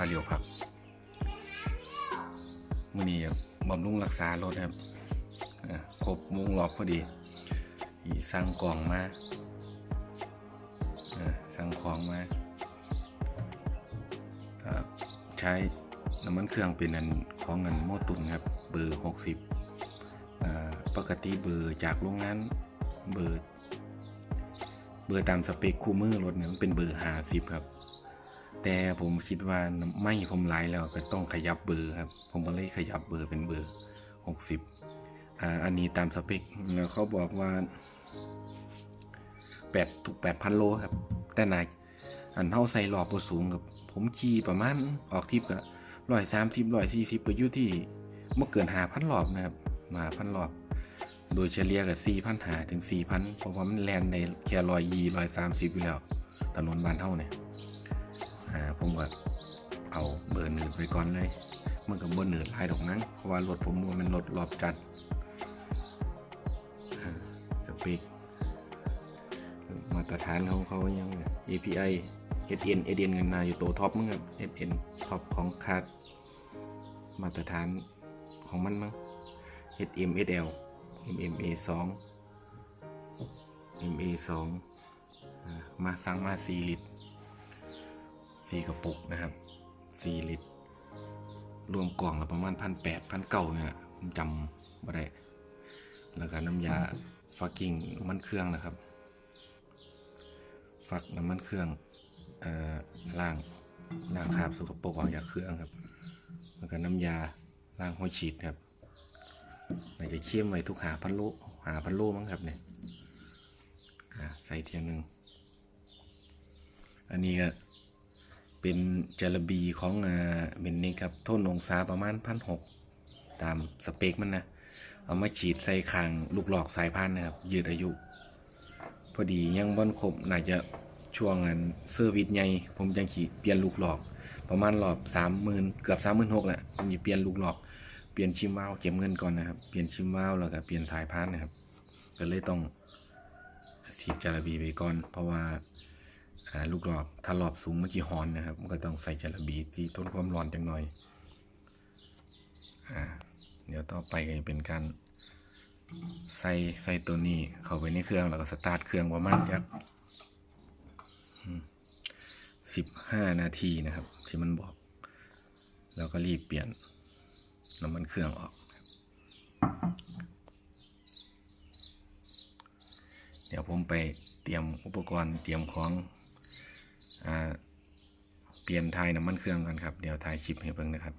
าเรียวพักมื่อนี้บำรุงรักษารถครับครบมุงรอบพอดีสั่งกล่องมาอ่าสั่งของมาใช้น้ำมันเครื่องเป็นอันของเงินโมตุนครับ เบอร์ 60 ปกติเบอร์จากโรงงานเบอร์ เบอร์ตามสเปคคู่มือรถเนี่ยมันเป็นเบอร์ 50 ครับ แต่ผมคิดว่าไม่ผมไลน์แล้วก็ต้องขยับเบอร์ครับ ผมก็เลยขยับเบอร์เป็นเบอร์ 60อ่าอันนี้ตามสเปคแล้วเขาบอกว่า8ทุก8,000 โลครับ แต่นายอันเท่าใส่รอบบ่สูงกับ ผมขี่ประมาณออกทิปก็ร้อยสามสิบร้อยสี่สิบไปอยู่ที่ไม่เกินหาพันรอบนะครับหาพันรอบโดยเฉลี่ยกับสี่พันหาถึงสี่พันเพราะว่ามันแลนในแค่ร้อยยี่ร้อยสามสิบอยู่แล้วถนนบ้านเท่าเนี่ย อ่าผมก็เอาเบอร์หนึ่งไปก่อนเลยมันก็บ่เหนือหลายดอกนั้นเพราะว่ารถผมมันเป็นรถรอบจัดสเปคมาตรฐานของเขายัง API SN SN เงินนาอยู่ตัวท็อปมั้งครับ SN ท็อปของคาดมาตรฐานของมันมั้ง SM SL MMA 2 MA 2อ่ามาสั่งมา4ลิตร 4กระปุกนะครับ4ลิตร รวมกล่องละประมาณพันแปดพันเก้าเนี่ยผมจำไม่ได้ แล้วก็น้ำยาฟักกิ้งน้ำมันเครื่องนะครับ ฟักน้ำมันเครื่องเอ่างล้างคราบสกปรกออกจากเครื่องครับ แล้วก็น้ำยาล้างหัวฉีดครับน่าจะเคี่ยมไว้ทุกหาพันโลหาพันโลมั้งครับเนี่ยใส่เทียนหนึ่งอันนี้ก็ เป็นจารบีของเบนนิกครับโทนองศาประมาณพันหกตามสเปคมันนะ เอามาฉีดใส่คางลูกหลอกสายพันธุ์นะครับ ยืดอายุ พอดียังบ่นครบน่าจะช่วงงานเซอร์วิสใหญ่ผมจังขี่เปลี่ยนลูกหลอก ประมาณรอบสามหมื่นเกือบสามหมื่นหกแหละผมจะเปลี่ยนลูกหลอกเปลี่ยนชิมวาวเก็บเงินก่อนนะครับเปลี่ยนชิมวาวแล้วก็เปลี่ยนสายพานนะครับก็เลยต้องฉีดจาระบีไปก่อน เพราะว่า อ่าลูกหลอกถ้าหลอบสูงเมันจะฮอนนะครับ มันก็ต้องใส่จระบีที่ทนความร้อนจังหน่อย อ่า เดี๋ยวต่อไปก็จะเป็นการใส่ใส่ตัวนี้เข้าไปในเครื่องแล้วก็สตาร์ทเครื่องประมาณยักสิบห้านาทีนะครับ ที่มันบอก แล้วก็รีบเปลี่ยนน้ำมันเครื่องออก เดี๋ยวผมไปเตรียมอุปกรณ์เตรียมของอเปลี่ยนทายน้ำมันเครื่องกันครับ เดี๋ยวถ่ายคลิปให้เบิ่งนะครับ